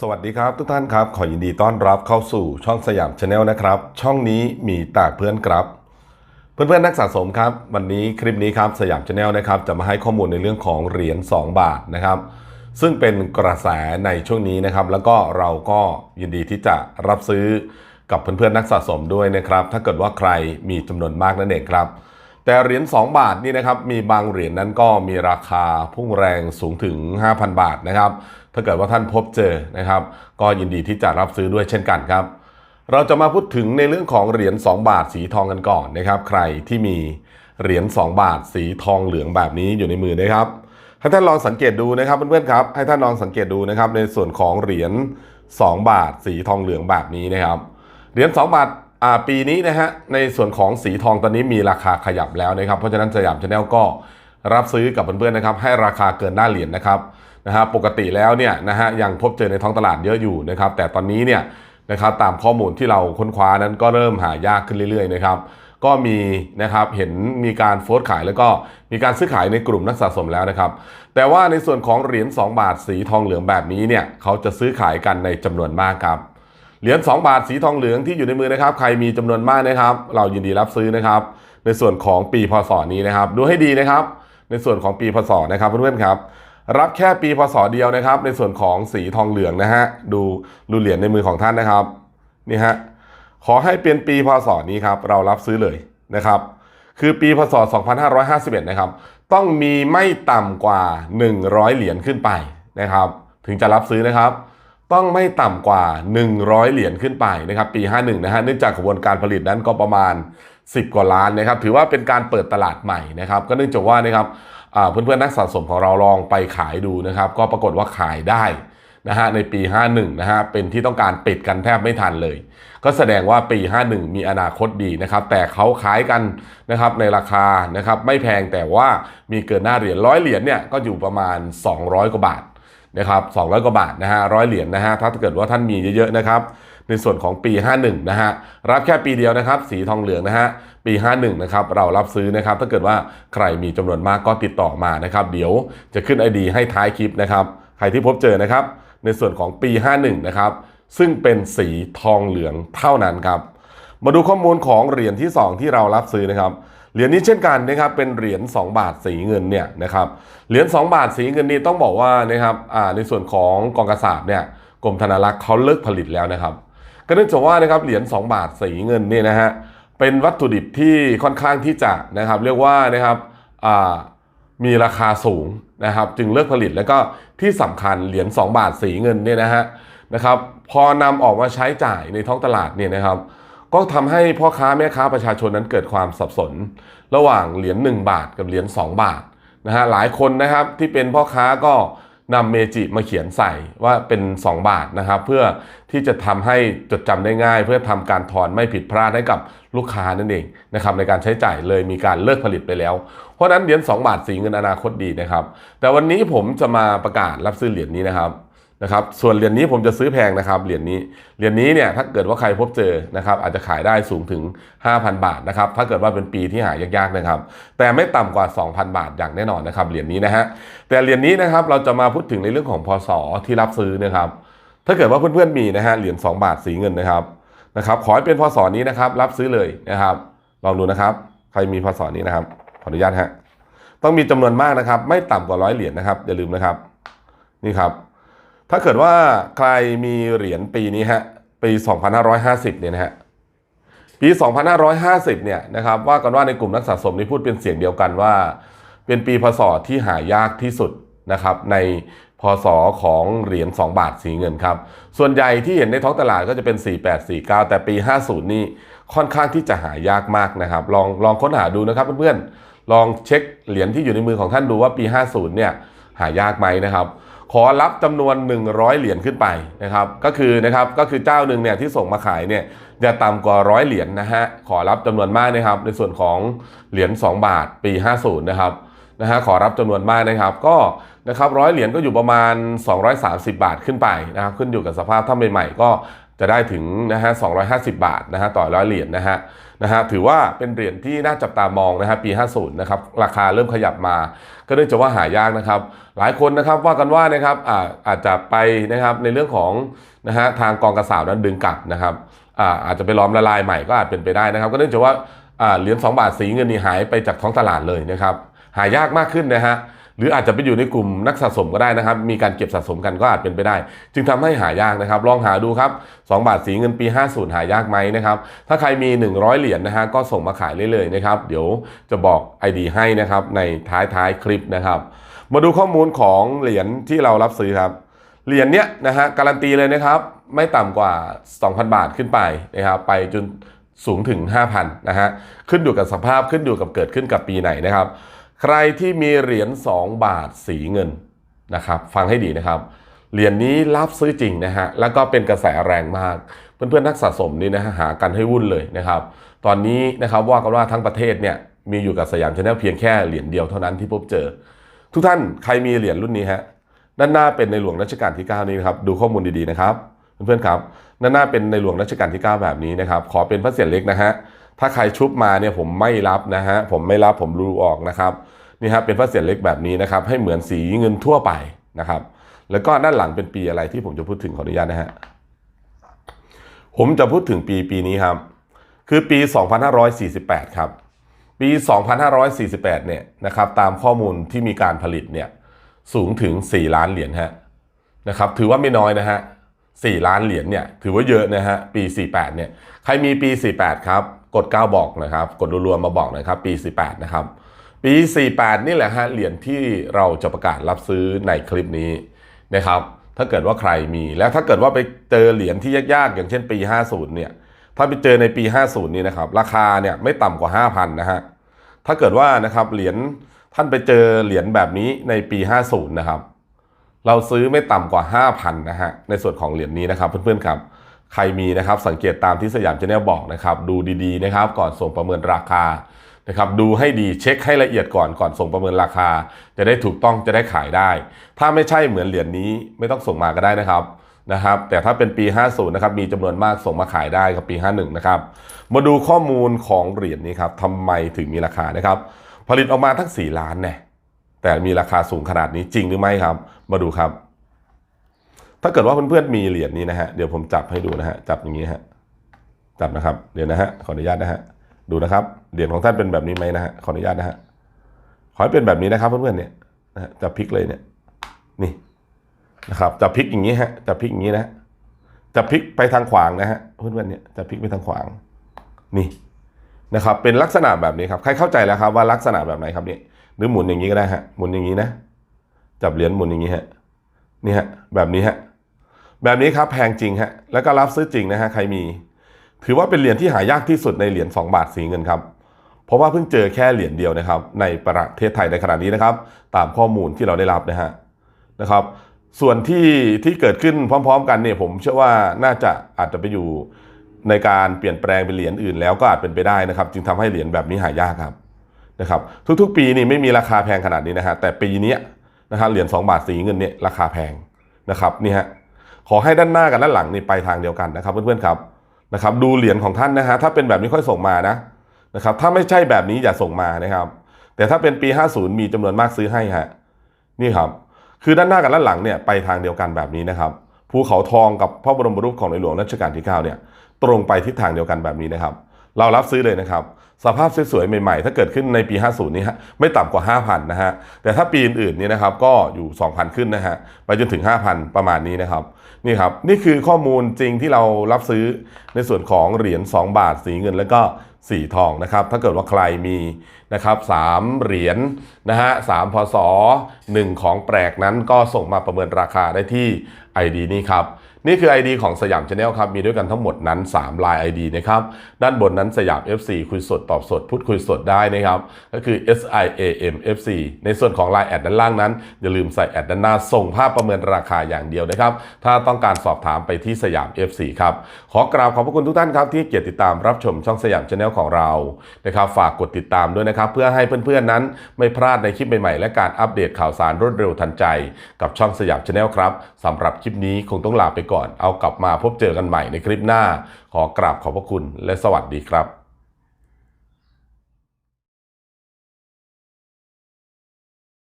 สวัสดีครับทุกท่านครับ ขอยินดีต้อนรับเข้าสู่ช่องสยามชาแนลนะครับ ช่องนี้มีตากเพื่อนครับ เพื่อนๆนักสะสมครับ วันนี้คลิปนี้ครับสยามชาแนลนะครับจะมาให้ข้อมูลในเรื่องของเหรียญ2 บาทนะครับ ซึ่งเป็นกระแสในช่วงนี้นะครับ แล้วก็เราก็ยินดีที่จะรับซื้อกับเพื่อนๆนักสะสมด้วยนะครับ ถ้าเกิดว่าใครมีจำนวนมากนั่นเองครับ แต่เหรียญ2บาทนี่นะครับมีบางเหรียญนั้นก็มีราคาพุ่งแรงสูงถึง 5,000 บาทนะครับ ถ้าเกิดว่าท่านพบเจอนะครับ ก็ยินดีที่จะรับซื้อด้วยเช่นกันครับ เราจะมาพูดถึงในเรื่องของเหรียญ2 บาทสีทองกันก่อนนะครับ ใครที่มีเหรียญ2 บาทสีทองเหลืองแบบนี้อยู่ในมือนะครับให้ท่านลองสังเกตดูนะครับเพื่อนๆครับให้ท่านลองสังเกตดูนะครับในส่วนของเหรียญ2 บาทสีทองเหลืองแบบนี้นะครับเหรียญ2บาทอ่าปีนี้นะฮะในส่วนของสีทองตอนนี้มีราคาขยับแล้วนะครับ เพราะฉะนั้นสยามชาแนลก็รับซื้อกับเพื่อนๆนะครับ ให้ราคาเกินหน้าเหรียญนะครับ นะฮะปกติแล้วเนี่ยนะฮะยังพบเจอในท้องตลาดเยอะอยู่นะครับ แต่ตอนนี้เนี่ยนะครับตามข้อมูลที่เราค้นคว้านั้นก็เริ่มหายากขึ้นเรื่อยๆนะครับก็มีนะครับเห็นมีการโฟร์ขายแล้วก็มีการซื้อขายในกลุ่มนักสะสมแล้วนะครับ แต่ว่าในส่วนของเหรียญ2 บาทสีทองเหลืองแบบนี้เนี่ยเขาจะซื้อขายกันในจำนวนมากครับเหรียญ2 บาทสีทองเหลืองที่อยู่ในมือนะครับ ใครมีจำนวนมากนะครับ เรายินดีรับซื้อนะครับ ในส่วนของปีพศนี้นะครับ ดูให้ดีนะครับ ในส่วนของปีพศนะครับเพื่อนๆครับ รับแค่ปีพศเดียวนะครับ ในส่วนของสีทองเหลืองนะฮะดูดูเหรียญในมือของท่านนะครับนี่ฮะขอให้เป็นปีพศนี้ครับเรารับซื้อเลยนะครับ คือปีพศ 2551 นะครับ ต้องมีไม่ต่ำกว่า 100 เหรียญขึ้นไปนะครับ ถึงจะรับซื้อนะครับ ต้องไม่ต่ำกว่า 100 เหรียญขึ้นไปนะครับ ปี 51 นะฮะเนื่องจากกระบวนการผลิตนั้นก็ประมาณ 10 กว่าล้านนะครับ ถือว่าเป็นการเปิดตลาดใหม่นะครับ ก็เนื่องจากว่านะครับ เพื่อนๆนักสะสมของเราลองไปขายดูนะครับ ก็ปรากฏว่าขายได้นะฮะในปี 51 นะฮะเป็นที่ต้องการปิดกันแทบไม่ทันเลย ก็แสดงว่าปี 51 มีอนาคตดีนะครับ แต่เขาขายกันนะครับในราคานะครับไม่แพงแต่ว่ามีเกินหน้าเหรียญร้อยเหรียญเนี่ยก็อยู่ประมาณ 200 กว่าบาทนะครับ200 กว่าบาทนะฮะร้อยเหรียญนะฮะถ้าเกิดว่าท่านมีเยอะๆนะครับ ในส่วนของปี 51 นะฮะ รับแค่ปีเดียวนะครับ สีทองเหลืองนะฮะ ปี 51 นะครับ เรารับซื้อนะครับ ถ้าเกิดว่าใครมีจำนวนมากก็ติดต่อมานะครับ เดี๋ยวจะขึ้น ID ให้ท้ายคลิปนะครับ ใครที่พบเจอนะครับ ในส่วนของปี 51 นะครับ ซึ่งเป็นสีทองเหลืองเท่านั้นครับ มาดูข้อมูลของเหรียญที่ 2 ที่เรารับซื้อนะครับเหรียญนี้เช่นกันนะครับเป็นเหรียญ2 บาทสีเงินเนี่ยนะครับเหรียญ2 บาทสีเงินนี่ต้องบอกว่านะครับในส่วนของกองกระสาบเนี่ยกรมธนารักษ์เขาเลิกผลิตแล้วนะครับ ก็เนื่องจากว่านะครับเหรียญ2 บาทสีเงินเนี่ยนะฮะเป็นวัตถุดิบที่ค่อนข้างที่จะนะครับเรียกว่านะครับมีราคาสูงนะครับจึงเลิกผลิตแล้วก็ที่สำคัญเหรียญ2 บาทสีเงินเนี่ยนะฮะนะครับพอนำออกมาใช้จ่ายในท้องตลาดเนี่ยนะครับก็ทำให้พ่อค้าแม่ค้าประชาชนนั้นเกิดความสับสน ระหว่างเหรียญ1บาทกับเหรียญ2 บาทนะฮะหลายคนนะครับที่เป็นพ่อค้าก็ นำเมจิมาเขียนใส่ว่าเป็น 2 บาทนะครับ เพื่อที่จะทำให้จดจำได้ง่าย เพื่อทำการถอนไม่ผิดพลาดให้กับลูกค้านั่นเองนะครับในการใช้จ่ายเลยมีการเลิกผลิตไปแล้ว เพราะฉะนั้นเหรียญ2บาทสีเงินอนาคตดีนะครับ แต่วันนี้ผมจะมาประกาศรับซื้อเหรียญนี้นะครับ นะครับส่วนเหรียญนี้ผมจะซื้อแพงนะครับเหรียญนี้เหรียญนี้เนี่ยถ้าเกิดว่าใครพบเจอนะครับอาจจะขายได้สูงถึง 5,000 บาทนะครับถ้าเกิดว่าเป็นปีที่หายากๆนะครับ แต่ไม่ต่ำกว่า 2,000 บาทอย่างแน่นอนนะครับเหรียญนี้นะฮะแต่เหรียญนี้นะครับเราจะมาพูดถึงในเรื่องของพศที่รับซื้อนะครับถ้าเกิดว่าเพื่อนๆมีนะฮะเหรียญ2บาทสีเงินนะครับนะครับขอให้เป็นพศนี้นะครับรับซื้อเลยนะครับลองดูนะครับใครมีพศนี้นะครับขออนุญาตฮะต้องมีจำนวนมากนะครับ ไม่ต่ำกว่าร้อยเหรียญนะครับอย่าลืมนะครับ นี่ครับ ถ้าเกิดว่าใครมีเหรียญปีนี้ฮะปี 2550 เนี่ยนะฮะปี 2550 เนี่ยนะครับว่ากันว่าในกลุ่มนักสะสมนี่พูดเป็นเสียงเดียวกันว่า เป็นปีพศที่หายากที่สุดนะครับในพศของเหรียญ2บาทสีเงินครับ ส่วนใหญ่ที่เห็นในท้องตลาดก็จะเป็น 4849 แต่ปี 50 นี่ค่อนข้างที่จะหายากมากนะครับ ลองลองค้นหาดูนะครับเพื่อนๆลองเช็คเหรียญที่อยู่ในมือของท่านดูว่าปี 50 เนี่ยหายากไหมนะครับ ขอรับจำนวน 100 เหรียญขึ้นไปนะครับก็คือนะครับก็คือเจ้าหนึ่งเนี่ยที่ส่งมาขายเนี่ยอย่าต่ำกว่าร้อยเหรียญนะฮะขอรับจำนวนมากนะครับในส่วนของเหรียญ2บาทปี 50 นะครับนะฮะขอรับจำนวนมากนะครับก็นะครับร้อยเหรียญก็อยู่ประมาณ 230 บาทขึ้นไปนะครับขึ้นอยู่กับสภาพถ้าใหม่ๆก็จะได้ถึงนะฮะ250 บาทนะฮะต่อร้อยเหรียญนะฮะ นะฮะถือว่าเป็นเหรียญที่น่าจับตามองนะฮะปี 50นะครับราคาเริ่มขยับมา ก็เนื่องจากว่าหายากนะครับ หลายคนนะครับว่ากันว่านะครับอาอาจจะไปนะครับในเรื่องของนะฮะทางกองกระสาวนั้นดึงกลับนะครับอาอาจจะไปล้อมละลายใหม่ก็อาจเป็นไปได้นะครับ ก็เนื่องจากว่าอ่าเหรียญ2บาทสีเงินนี่หายไปจากท้องตลาดเลยนะครับหายากมากขึ้นนะฮะ หรืออาจจะไปอยู่ในกลุ่มนักสะสมก็ได้นะครับ มีการเก็บสะสมกันก็อาจเป็นไปได้ จึงทำให้หายากนะครับ ลองหาดูครับ 2 บาทสีเงินปี 50 หายากไหมนะครับ ถ้าใครมี 100 เหรียญนะฮะก็ส่งมาขายเรื่อยๆนะครับ เดี๋ยวจะบอก ID ให้นะครับในท้ายท้ายๆคลิปนะครับ มาดูข้อมูลของเหรียญที่เรารับซื้อครับ เหรียญเนี้ยนะฮะการันตีเลยนะครับ ไม่ต่ำกว่า 2,000 บาทขึ้นไปนะครับไปจนสูงถึง 5,000นะฮะขึ้นอยู่กับสภาพขึ้นอยู่กับเกิดขึ้นกับปีไหนนะครับ ใครที่มีเหรียญ2บาทสีเงินนะครับ ฟังให้ดีนะครับ เหรียญนี้รับซื้อจริงนะฮะแล้วก็เป็นกระแสแรงมาก เพื่อนๆนักสะสมนี่นะฮะหากันให้วุ่นเลยนะครับ ตอนนี้นะครับว่ากันว่าทั้งประเทศเนี่ยมีอยู่กับสยามชาแนลเพียงแค่เหรียญเดียวเท่านั้นที่พบเจอ ทุกท่านใครมีเหรียญรุ่นนี้ฮะด้านหน้าเป็นในหลวงรัชกาลที่ 9 นี้นะครับดูข้อมูลดีๆนะครับ เพื่อนๆครับด้านหน้าเป็นในหลวงรัชกาลที่ 9 แบบนี้นะครับ ขอเป็นพระเศียรเล็กนะฮะ ถ้าใครชุบมาเนี่ยผมไม่รับนะฮะผมไม่รับผมรูออกนะครับนี่ฮะเป็นพระเศียรเล็กแบบนี้นะครับ ให้เหมือนสีเงินทั่วไปนะครับ แล้วก็ด้านหลังเป็นปีอะไรที่ผมจะพูดถึงขออนุญาตนะฮะผมจะพูดถึงปีปีนี้ครับ คือปี 2548 ครับ ปี 2548 เนี่ยนะครับ ตามข้อมูลที่มีการผลิตเนี่ยสูงถึง 4 ล้านเหรียญฮะนะครับ ถือว่าไม่น้อยนะฮะ4ล้านเหรียญเนี่ยถือว่าเยอะนะฮะปี 48 เนี่ยใครมีปี 48 ครับ กด 9 บอกนะครับ กดรัวๆมาบอกนะครับ ปี 48 นะครับ ปี 48 นี่แหละฮะเหรียญที่เราจะประกาศรับซื้อในคลิปนี้นะครับ ถ้าเกิดว่าใครมีแล้วถ้าเกิดว่าไปเจอเหรียญที่ยากๆ อย่างเช่นปี 50 เนี่ย ถ้าไปเจอในปี 50 นี่นะครับ ราคาเนี่ยไม่ต่ำกว่า 5,000 นะฮะ ถ้าเกิดว่านะครับเหรียญท่านไปเจอเหรียญแบบนี้ในปี 50 นะครับ เราซื้อไม่ต่ำกว่า 5,000 นะฮะ ในส่วนของเหรียญนี้นะครับเพื่อนๆครับ ใครมีนะครับสังเกตตามที่สยามชาแนลบอกนะครับดูดีๆนะครับก่อนส่งประเมินราคานะครับดูให้ดีเช็คให้ละเอียดก่อนก่อนส่งประเมินราคา จะได้ถูกต้องจะได้ขายได้ ถ้าไม่ใช่เหมือนเหรียญนี้ไม่ต้องส่งมาก็ได้นะครับนะครับ แต่ถ้าเป็นปี 50นะครับมีจำนวนมากส่งมาขายได้กับปี 51นะครับมาดูข้อมูลของเหรียญนี้ครับทำไมถึงมีราคานะครับ ผลิตออกมาทั้ง 4 ล้านเนี่ยแต่มีราคาสูงขนาดนี้จริงหรือไม่ครับ มาดูครับ ถ้าเกิดว่าเพื่อนๆมีเหรียญนี้นะฮะเดี๋ยวผมจับให้ดูนะฮะจับอย่างนี้ฮะจับนะครับเดี๋ยวนะฮะขออนุญาตนะฮะดูนะครับเหรียญของท่านเป็นแบบนี้ไหมนะฮะขออนุญาตนะฮะขอให้เป็นแบบนี้นะครับเพื่อนๆเนี่ยนะฮะจับพลิกเลยเนี่ยนี่นะครับจับพลิกอย่างนี้ฮะจับพลิกอย่างนี้นะฮะจับพลิกไปทางขวางนะฮะเพื่อนๆเนี่ยจับพลิกไปทางขวางนี่นะครับ เป็นลักษณะแบบนี้ครับใครเข้าใจแล้วครับว่าลักษณะแบบไหนครับเนี่ยหรือหมุนอย่างนี้ก็ได้ฮะหมุนอย่างนี้นะจับเหรียญหมุนอย่างนี้ฮะนี่ฮะแบบนี้ฮะ แบบนี้ครับแพงจริงฮะแล้วก็รับซื้อจริงนะฮะใครมี ถือว่าเป็นเหรียญที่หายากที่สุดในเหรียญ2บาทสีเงินครับเพราะว่าเพิ่งเจอแค่เหรียญเดียวนะครับ ในประเทศไทยในขณะนี้นะครับ ตามข้อมูลที่เราได้รับนะฮะนะครับ ส่วนที่ที่เกิดขึ้นพร้อม ๆ กันเนี่ยผมเชื่อว่าน่าจะอาจจะไปอยู่ในการเปลี่ยนแปลงเป็นเหรียญอื่นแล้วก็อาจเป็นไปได้นะครับ จึงทำให้เหรียญแบบนี้หายากครับนะครับ ทุกๆ ปีนี่ไม่มีราคาแพงขนาดนี้นะฮะแต่ปีนี้นะครับเหรียญ2บาทสีเงินเนี่ยราคาแพงนะครับนี่ฮะ ขอให้ด้านหน้ากับด้านหลังนี่ไปทางเดียวกันนะครับเพื่อนๆครับนะครับดูเหรียญของท่านนะฮะถ้าเป็นแบบนี้ค่อยส่งมานะนะครับถ้าไม่ใช่แบบนี้อย่าส่งมานะครับ แต่ถ้าเป็นปี 50 มีจำนวนมากซื้อให้ฮะนี่ครับคือด้านหน้ากับด้านหลังเนี่ยไปทางเดียวกันแบบนี้นะครับภูเขาทองกับพระบรมรูปของในหลวงรัชกาลที่9เนี่ยตรงไปทิศทางเดียวกันแบบนี้นะครับ เรารับซื้อเลยนะครับ สภาพสวยๆใหม่ๆ ถ้าเกิดขึ้นในปี 50 นี้ฮะไม่ต่ำกว่า 5,000 นะฮะแต่ถ้าปีอื่นๆนี่นะครับก็อยู่ 2,000 ขึ้นนะฮะไปจนถึง 5,000 ประมาณนี้นะครับ นี่ครับนี่คือข้อมูลจริงที่เรารับซื้อในส่วนของเหรียญ2 บาทสีเงิน แล้วก็สีทองนะครับถ้าเกิดว่าใครมีนะครับ3เหรียญนะฮะ3พศ1ของแปลกนั้นก็ส่งมาประเมินราคาได้ที่ ID นี้ครับ นี่คือ ID ของสยามชาแนลครับ มีด้วยกันทั้งหมดนั้น 3 ลาย ID นะครับ ด้านบนนั้นสยาม FC คุยสดตอบสด พูดคุยสดได้นะครับ ก็คือ S I A M F C ในส่วนของลายแอดด้านล่างนั้น อย่าลืมใส่แอดด้านหน้า ส่งภาพประเมินราคาอย่างเดียวนะครับ ถ้าต้องการสอบถามไปที่สยาม FC ครับ ขอกราบขอบพระคุณทุกท่านครับที่เกียรติติดตามรับชมช่องสยามชาแนลของเรา นะครับ ฝากกดติดตามด้วยนะครับ เพื่อให้เพื่อนๆนั้น ไม่พลาดในคลิปใหม่ๆ และการอัปเดตข่าวสารรวดเร็วทันใจ กับช่องสยามชาแนลครับสำหรับคลิปนี้คงต้องลาไปกก่อน เอากลับมาพบเจอกันใหม่ในคลิปหน้า ขอกราบขอบพระคุณและสวัสดีครับ